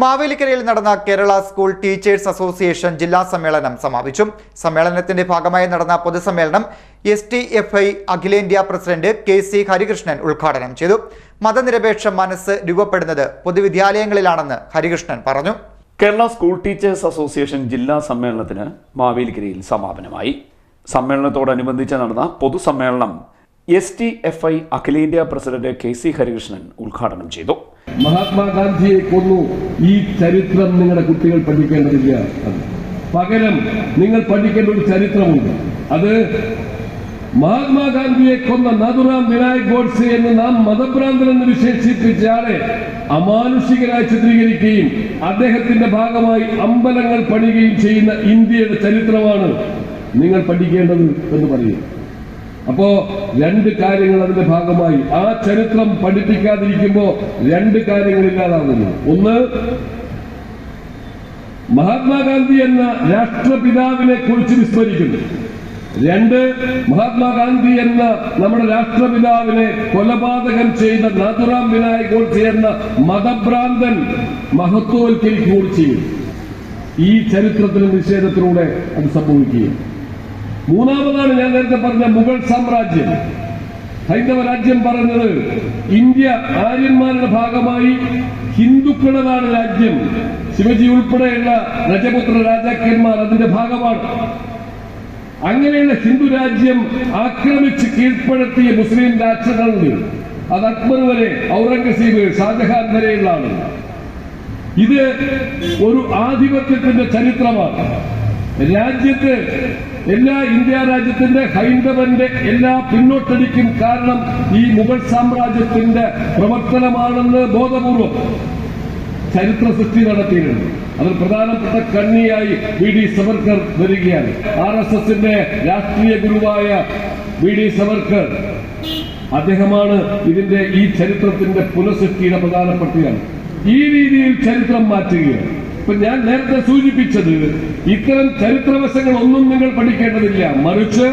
മാവേലിക്കരയിൽ നടന്ന Kerala school teachers association ജില്ലാ സമ്മേളനം സമാപിച്ചു. സമ്മേളനത്തിന്റെ ഭാഗമായി നടന്ന പൊതുസമ്മേളനം എസ് ടി എഫ് ഐ അഖിലേന്ത്യാ പ്രസിഡന്റ് കെ സി ഹരികൃഷ്ണൻ ഉദ്ഘാടനം ചെയ്തു. മതനിരപേക്ഷ മനസ്സ് രൂപപ്പെടുന്നത് പൊതുവിദ്യാലയങ്ങളിലാണെന്ന് ഹരികൃഷ്ണൻ പറഞ്ഞു. കേരള സ്കൂൾ ടീച്ചേഴ്സ് അസോസിയേഷൻ ജില്ലാ സമ്മേളനത്തിന് മാവേലിക്കരയിൽ സമാപനമായി. സമ്മേളനത്തോടനുബന്ധിച്ച് നടന്ന പൊതുസമ്മേളനം എസ് ടി എഫ് ഐ അഖിലേന്ത്യാ പ്രസിഡന്റ് കെ സി ഹരികൃഷ്ണൻ ഉദ്ഘാടനം ചെയ്തു. മഹാത്മാഗാന്ധിയെ കൊന്നു ഈ ചരിത്രം നിങ്ങളുടെ കുട്ടികൾ പഠിക്കേണ്ടതില്ല. പകരം നിങ്ങൾ പഠിക്കേണ്ട ഒരു ചരിത്രമുണ്ട് അത് മഹാത്മാഗാന്ധിയെ കൊന്ന നാഥുറാം വിനായക് ഗോഡ്സെ എന്ന് നാം മതഭ്രാന്തൻ എന്ന് വിശേഷിപ്പിച്ച ആളെ അമാനുഷികരായി ചിത്രീകരിക്കുകയും അദ്ദേഹത്തിന്റെ ഭാഗമായി അമ്പലങ്ങൾ പണിയുകയും ചെയ്യുന്ന ഇന്ത്യയുടെ ചരിത്രമാണ് നിങ്ങൾ പഠിക്കേണ്ടത് എന്ന് പറയും അപ്പോ രണ്ട് കാര്യങ്ങൾ അതിന്റെ ഭാഗമായി. ആ ചരിത്രം പഠിപ്പിക്കാതിരിക്കുമ്പോ രണ്ട് കാര്യങ്ങൾ ഇല്ലാതാകുന്നു ഒന്ന് മഹാത്മാഗാന്ധി എന്ന രാഷ്ട്രപിതാവിനെ കുറിച്ച് വിസ്മരിക്കുന്നു. രണ്ട് മഹാത്മാഗാന്ധി എന്ന നമ്മുടെ രാഷ്ട്രപിതാവിനെ കൊലപാതകം ചെയ്ത നാഥുറാം വിനായക് ഗോഡ്സെ എന്ന മതഭ്രാന്തൻ മഹത്വവൽക്കരിക്കുകയും ചെയ്യും. ഈ ചരിത്രത്തിന് നിഷേധത്തിലൂടെ അത് സംഭവിക്കുകയും. മൂന്നാമതാണ് ഞാൻ നേരത്തെ പറഞ്ഞ മുഗൾ സാമ്രാജ്യം. ഹൈന്ദവ രാജ്യം പറഞ്ഞത് ഇന്ത്യ ആര്യന്മാരുടെ ഭാഗമായി ഹിന്ദുക്കളതാണ് രാജ്യം. ശിവജി ഉൾപ്പെടെയുള്ള രജപുത്ര രാജാക്കന്മാർ അതിന്റെ ഭാഗമാണ്. അങ്ങനെയുള്ള ഹിന്ദു രാജ്യം ആക്രമിച്ച് കീഴ്പ്പെടുത്തിയ മുസ്ലിം രാഷ്ട്രങ്ങളുണ്ട്. അത് അക്ബർ വരെ ഔറംഗസീബ് ഷാജഹാൻ വരെയുള്ള ആളുകൾ ഇത് ഒരു ആധിപത്യത്തിന്റെ ചരിത്രമാണ്. രാജ്യത്ത് എല്ലാ ഇന്ത്യ രാജ്യത്തിന്റെ ഹൈന്ദവന്റെ എല്ലാ പിന്നോട്ടടിക്കും കാരണം ഈ മുഗൾ സാമ്രാജ്യത്തിന്റെ പ്രവർത്തനമാണെന്ന് ബോധപൂർവം ചരിത്ര സൃഷ്ടി നടത്തിയിട്ടുണ്ട് അതിൽ പ്രധാനപ്പെട്ട കണ്ണിയായി വി ഡി സവർക്കർ വരികയാണ്. ആർ എസ് എസിന്റെ രാഷ്ട്രീയ ഗുരുവായ വി ഡി സവർക്കർ അദ്ദേഹമാണ് ഇതിന്റെ ഈ ചരിത്രത്തിന്റെ പുനഃസൃഷ്ടിയുടെ പ്രധാനപ്പെട്ടയാണ് ഈ രീതിയിൽ ചരിത്രം മാറ്റുകയാണ്. ഇപ്പൊ ഞാൻ നേരത്തെ സൂചിപ്പിച്ചത് ഇത്തരം ചരിത്രവശങ്ങൾ ഒന്നും നിങ്ങൾ പഠിക്കേണ്ടതില്ല. മറിച്ച്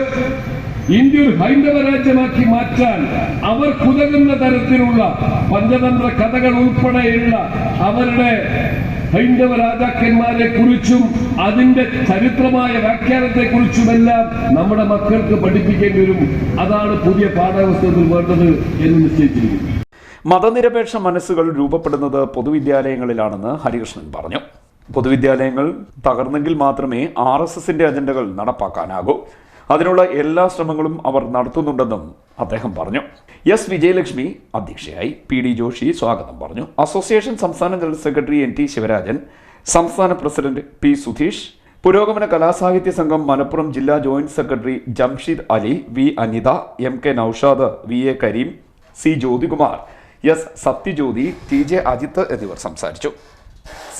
ഇന്ത്യ ഒരു ഹൈന്ദവ രാജ്യമാക്കി മാറ്റാൻ അവർ കുതകുന്ന തരത്തിലുള്ള പഞ്ചതന്ത്ര കഥകൾ ഉൾപ്പെടെയുള്ള അവരുടെ ഹൈന്ദവ രാജാക്കന്മാരെ കുറിച്ചും അതിന്റെ ചരിത്രമായ വ്യാഖ്യാനത്തെ കുറിച്ചുമെല്ലാം നമ്മുടെ മക്കൾക്ക് പഠിപ്പിക്കേണ്ടി വരും. അതാണ് പുതിയ പാഠപുസ്തകത്തിൽ വേണ്ടത് എന്ന് നിശ്ചയിച്ചിരിക്കുന്നത് മതനിരപേക്ഷ മനസ്സുകൾ രൂപപ്പെടുന്നത് പൊതുവിദ്യാലയങ്ങളിലാണെന്ന് ഹരികൃഷ്ണൻ പറഞ്ഞു. പൊതുവിദ്യാലയങ്ങൾ തകർന്നെങ്കിൽ മാത്രമേ ആർ എസ് എസിന്റെ അജണ്ടകൾ നടപ്പാക്കാനാകൂ. അതിനുള്ള എല്ലാ ശ്രമങ്ങളും അവർ നടത്തുന്നുണ്ടെന്നും അദ്ദേഹം പറഞ്ഞു. എസ് വിജയലക്ഷ്മി അധ്യക്ഷയായി പി ഡി ജോഷി സ്വാഗതം പറഞ്ഞു. അസോസിയേഷൻ സംസ്ഥാന general secretary N T Sivarajan സംസ്ഥാന പ്രസിഡന്റ് പി സുധീഷ് പുരോഗമന കലാസാഹിത്യ സംഘം മലപ്പുറം ജില്ലാ joint secretary Jamsheed Ali V Anitha M K Naushad V A Kareem C Jyothikumar S Sathyajyothi T J Ajith എന്നിവർ സംസാരിച്ചു.